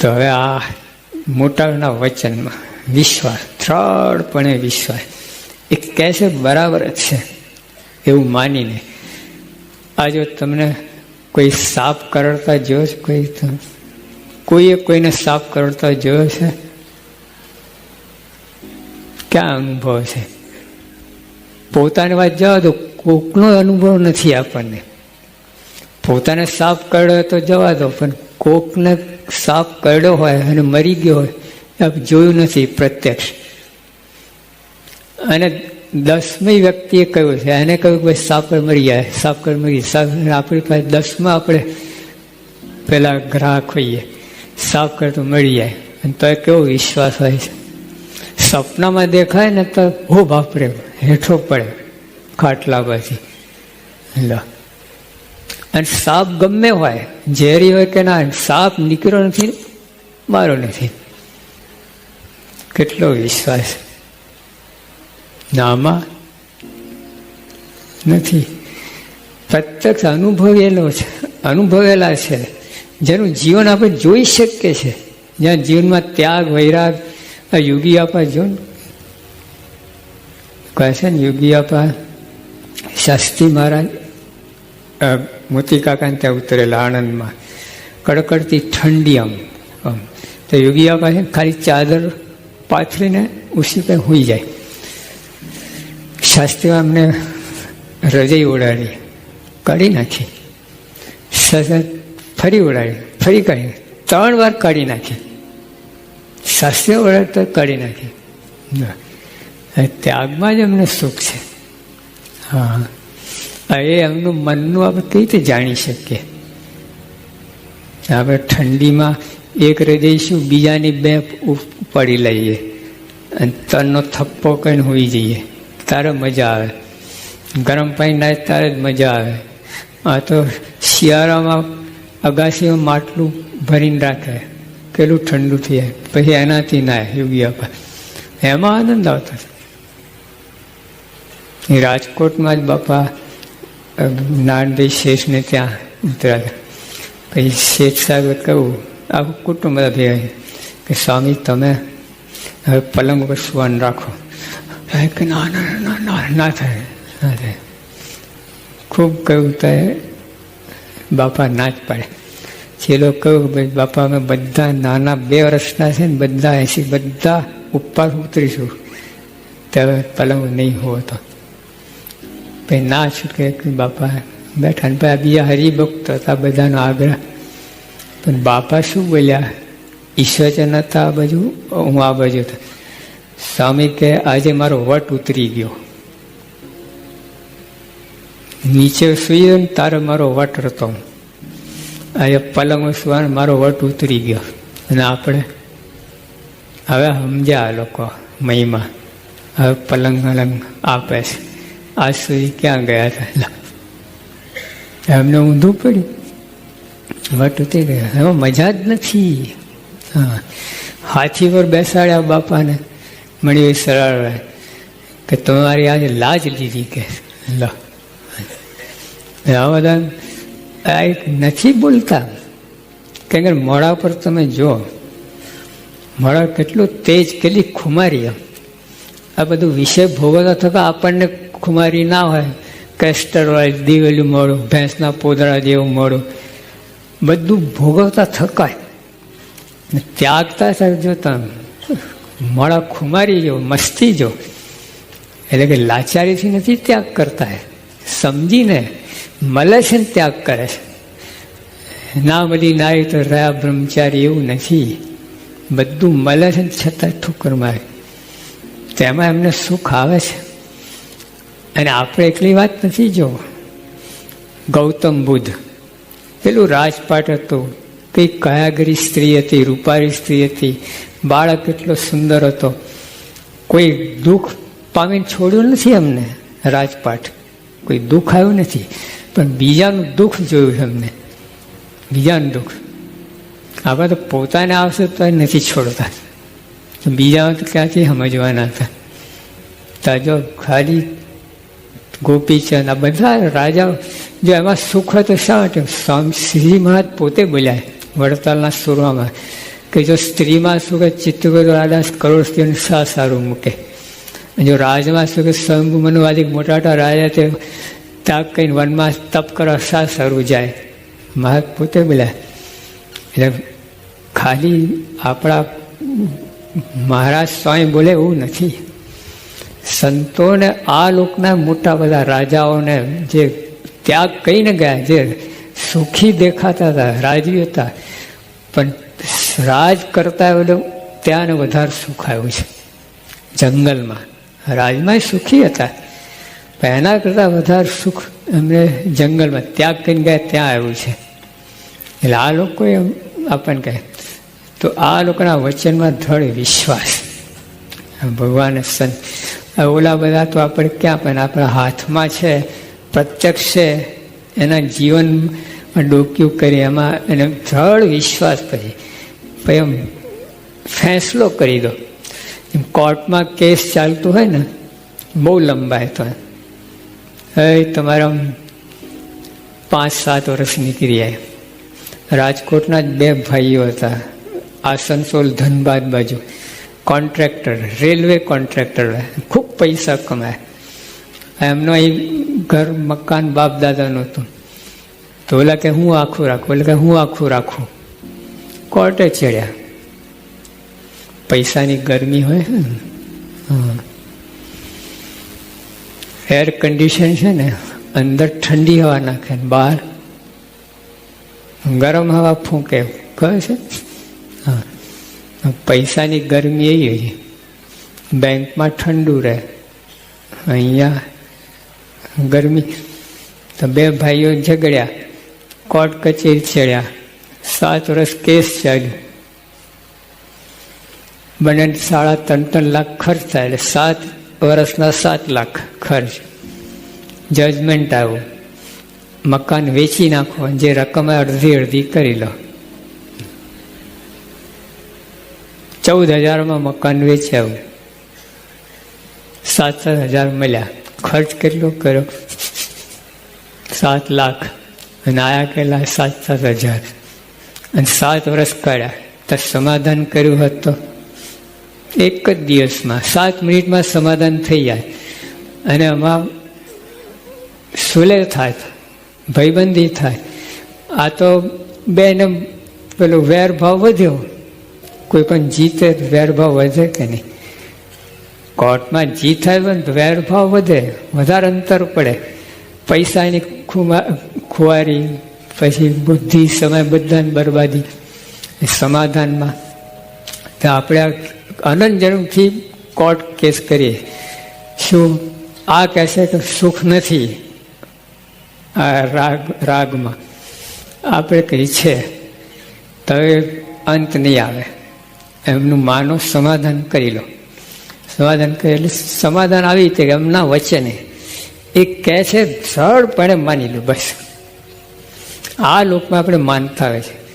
તો હવે આ મોટાના વચનમાં વિશ્વાસ દ્રઢપણે વિશ્વાસ. એ કહે છે, બરાબર જ છે, એવું માનીને. આ જો તમને કોઈ સાપ કરડતા જોયો છે, કોઈ કોઈએ કોઈને સાપ કરડતા જોયો છે? ક્યાં અનુભવ છે? પોતાની વાત જવા દો, કોકનો અનુભવ નથી આપણને. પોતાને સાપ કરડ્યો તો જવા દો, પણ કોકને સાપ કરડ્યો હોય અને મરી ગયો હોય આપ જોયું નથી પ્રત્યક્ષ. અને દસમી વ્યક્તિએ કહ્યું છે, એને કહ્યું કે ભાઈ સાપર મરી જાય સાપકર મરી જાય. સાપ આપણી પાસે દસમાં આપણે પેલા ગ્રાહક હોઈએ. સાફ કર તો મળી જાય. અને તો કેવો વિશ્વાસ હોય છે? સપનામાં દેખાય ને તો, હો બાપરે, હેઠો પડે, ખાટલા પછી લો. અને સાપ ગમે હોય, ઝેરી હોય કે ના, સાપ નીકળ્યો નથી, મારો નથી. કેટલો વિશ્વાસ. નામાં નથી. પ્રત્યક્ષ અનુભવેલો છે, અનુભવેલા છે, જેનું જીવન આપણે જોઈ શકીએ છે જ્યાં જીવનમાં ત્યાગ, વૈરાગ, આ યોગી આપા જો કહે છે ને, યોગી આપા, શાસ્ત્રી મહારાજ મોતી કાકાને ત્યાં ઉતરેલા આણંદમાં. કડકડતી ઠંડી આમ આમ. તો યોગીયા પાસે ખાલી ચાદર પાથરીને ઉસી પર હોઈ જાય. શાસ્ત્રી અમને રજઈ ઉડાડી કાઢી નાખી. સતત ફરી ઉડાડી ફરી કાઢી, ત્રણ વાર કાઢી નાખી. શાસ્ત્રીય તો કાઢી નાખી. ત્યાગમાં જ અમને સુખ છે. હા. એ એમનું મનનું આપણે કઈ રીતે જાણી શકીએ? આપણે ઠંડીમાં એક રજઈશું બીજાની બે પડી લઈએ. અને તનનો થપ્પો કરીને હોઈ જઈએ. તારે મજા આવે. ગરમ પાણી નાય તારે જ મજા આવે. આ તો શિયાળામાં અગાસીમાં માટલું ભરીને રાખે. કેટલું ઠંડુ થઈ જાય. પછી એનાથી નાય યોગી આપા એમાં આનંદ આવતો. રાજકોટમાં જ બાપા નાનભાઈ શેષને ત્યાં ઉતર્યા પછી શેઠ સાહેબ કહ્યું આખું કુટુંબ બધા ભેગા કે સ્વામી, તમે હવે પલંગ ઉપર સુવાન રાખો. કે ના ના ના ના થાય. ના થાય. ખૂબ કહ્યું તો બાપા ના જ પાડે. છેલ્લો કહ્યું ભાઈ, બાપા, અમે બધા નાના બે વર્ષના છે ને, બધા એસી બધા ઉપર ઉતરીશું. ત્યારે પલંગ નહીં હોવો પછી ના છૂટકે બાપા બેઠા ને ભાઈ બીજા હરિભક્ત હતા, બધાનો આગ્રહ. પણ બાપા શું બોલ્યા? ઈશ્વરચન હતા આ બાજુ? હું આ બાજુ હતો સ્વામી કે, આજે મારો વટ ઉતરી ગયો. નીચે સુઈ ને તારે મારો વટ રતો આજે પલંગ સુવાનો મારો વટ ઉતરી ગયો. અને આપણે હવે સમજ્યા લોકો મહિમા. હવે પલંગ અલંગ આપે છે. સુધી ક્યાં ગયા હતા. એમને ઊંધું પડ્યું. વટ ઉતરી ગયા. એમાં મજા જ નથી. હા. હાથી પર બેસાડ્યા બાપાને. મળી સરળ કે તમારી આજે લાજ લીધી કે. લો. આ બધા આ એક નથી બોલતા. કે મોડા પર તમે જો મોડા કેટલું તેજ કેટલી ખુમારી એમ. આ બધું વિષય ભોગવતા થતા આપણને ખુમારી ના હોય, કેસ્ટર હોય, દિવેલું મોડું ભેંસના પોદળા જેવું મોડું બધું ભોગવતા થકાય. ત્યાગતા સમજો તમે મોડા ખુમારી જો મસ્તી જો એટલે કે લાચારીથી નથી ત્યાગ કરતા સમજીને મળે છે ને ત્યાગ કરે છે. ના મળી નાય તો રહ્યા બ્રહ્મચારી એવું નથી. બધું મળે છે ને છતાં ઠુકર મારે. તેમાં એમને સુખ આવે છે. અને આપણે એટલી વાત નથી જો ગૌતમ બુદ્ધ. પેલું રાજપાટ હતું. કઈ કયાગરી સ્ત્રી હતી, રૂપારી સ્ત્રી હતી. બાળક એટલો સુંદર હતો. કોઈ દુઃખ પામીને છોડ્યું નથી અમને રાજપાટ. કોઈ દુઃખ આવ્યું નથી. પણ બીજાનું દુઃખ જોયું અમને. બીજાનું દુઃખ. આપણે તો પોતાને આવશે તો નથી છોડતા. બીજા તો ક્યાંથી સમજવાના હતા? તો જો ખાલી ગોપીચંદ, આ બધા રાજાઓ જો એમાં સુખ તો શા માટે? સ્વામી શ્રી મહારાજ પોતે બોલ્યા વડતાલના સુરમાં કે જો સ્ત્રીમાં કે ચિત્તગુરુ આદાસ કરોડ સ્ત્રીઓને શા સારું મૂકે? જો રાજમાં શું કે સ્વયંભુ મનવાદી મોટા મોટા રાજા તે તાપ કહીને વનમાં તપ કરવા શા સારું જાય? મહારાજ પોતે બોલ્યા, એટલે ખાલી આપણા મહારાજ સ્વામી બોલે એવું નથી. સંતોને આ લોકના મોટા બધા રાજાઓને જે ત્યાગ કહીને ગયા, જે સુખી દેખાતા હતા, રાજી હતા, પણ રાજ કરતા એટલે ત્યાંને વધારે સુખ આવ્યું છે. જંગલમાં. રાજમાં સુખી હતા, પણ એના કરતાં વધારે સુખ એમને જંગલમાં ત્યાગ કરીને ગયા, ત્યાં આવ્યું છે. એટલે આ લોકોએ આપણને કહે, તો આ લોકોના વચનમાં ધડ વિશ્વાસ. ભગવાન ઓલા બધા તો આપણે ક્યાં પણ આપણા હાથમાં છે, પ્રત્યક્ષ છે, એના જીવનમાં ડોક્યું કરી, એમાં એને જળ વિશ્વાસ પછી પછી એમ ફેંસલો કરી દો. એમ કોર્ટમાં કેસ ચાલતું હોય ને, બહુ લંબાય તો. હવે તમારા પાંચ સાત વર્ષ નીકળી જાય. રાજકોટના જ બે ભાઈઓ હતા, આસનસોલ ધનબાદ બાજુ. કોન્ટ્રાક્ટર રેલવે કોન્ટ્રાક્ટર ખૂબ પૈસા કમાય. એમનો એ ઘર મકાન બાપ દાદાનું હતું. તો ઓલા કે, હું આખું રાખું? એટલે કે, હું આખું રાખું. કોર્ટે ચડ્યા પૈસાની ગરમી હોય હા એર કન્ડિશન છે ને, અંદર ઠંડી હવા નાખે ને બહાર. ગરમ હવા ફૂંકે કહે છે? હા. પૈસાની ગરમી એવી છે. બેંકમાં ઠંડુ રહે. અહીંયા ગરમી. તો બે ભાઈઓ ઝઘડ્યા, કોર્ટ કચેરી ચડ્યા સાત વર્ષ કેસ ચાલ્યો. બંને સાડા ત્રણ ત્રણ લાખ ખર્ચ થાય એટલે સાત વર્ષના સાત લાખ ખર્ચ. જજમેન્ટ આવ્યું મકાન વેચી નાખો, જે રકમ અડધી અડધી કરી લો. ચૌદ હજારમાં મકાન વેચ્યા. સાત સાત હજાર મળ્યા. ખર્ચ કેટલો કર્યો? સાત લાખ. અને આયા કેટલા સાત સાત હજાર અને સાત વર્ષ કાઢ્યા. તો સમાધાન કર્યું હોત એક જ દિવસમાં, સાત મિનિટમાં સમાધાન થઈ જાય. અને આમાં સુલે થાય, ભયબંધી થાય. આ તો બેને પેલો વેરભાવ વધ્યો. કોઈ પણ જીતે વેરભાવ વધે કે નહીં? કોર્ટમાં જીત થાય તો વેરભાવ વધે, વધારે અંતર પડે. પૈસાની ખુમા, ખુવારી, પછી બુદ્ધિ, સમય બધાની બરબાદી સમાધાનમાં. તો આપણે અનંત જન્મથી કોર્ટ કેસ કરીએ. શું આ કહેશે કે સુખ નથી આ રાગ, રાગમાં? આપણે કહી છે તો અંત નહીં આવે. એમનું માનો સમાધાન કરી લો. સમાધાન કરી એટલે સમાધાન આવી રીતે એમના વચને એ કહે છે, સરળપણે માની લો બસ. આ લોકમાં આપણે માનતા હોય છે.